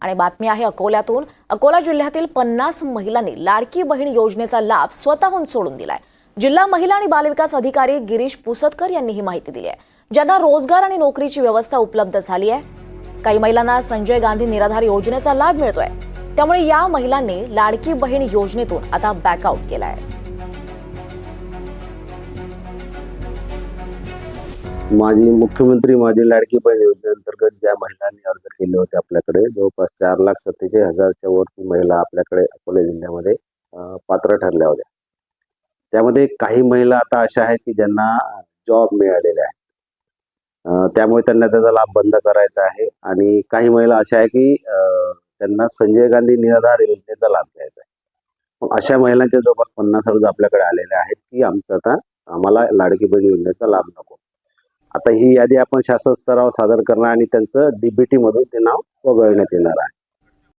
आणि बातमी आहे अकोल्यातून. अकोला जिल्ह्यातील पन्नास महिलांनी लाडकी बहीण योजनेचा लाभ स्वतःहून सोडून दिलाय. जिल्हा महिला आणि बालविकास अधिकारी गिरीश पुसतकर यांनी ही माहिती दिली आहे. ज्यांना रोजगार आणि नोकरीची व्यवस्था उपलब्ध झाली आहे काही महिलांना संजय गांधी निराधार योजनेचा लाभ मिळतोय. त्यामुळे या महिलांनी लाडकी बहीण योजनेतून आता बॅकआउट केलाय. माझी मुख्यमंत्री माझी लाडकी बहीण योजनेअंतर्गत ज्या महिलांनी अर्ज केले होते आपल्याकडे जवळपास चार लाख सत्तेचाळीस हजारच्या वरती महिला आपल्याकडे अकोला जिल्ह्यामध्ये पात्र ठरल्या होत्या. त्यामध्ये काही महिला आता अशा आहेत की ज्यांना जॉब मिळालेले आहेत त्यामुळे त्यांना त्याचा लाभ बंद करायचा आहे आणि काही महिला अशा आहे की त्यांना संजय गांधी निराधार योजनेचा लाभ घ्यायचा आहे. मग अशा महिलांच्या जवळपास पन्नास अर्ज आपल्याकडे आलेले आहेत की आमचं आता आम्हाला लाडकी बहीण योजनेचा लाभ नको. आता ही यादी आपण शासन स्तरावर सादर करणार आणि त्यांचं डीबीटी मधून ते नाव वगळण्यात येणार आहे.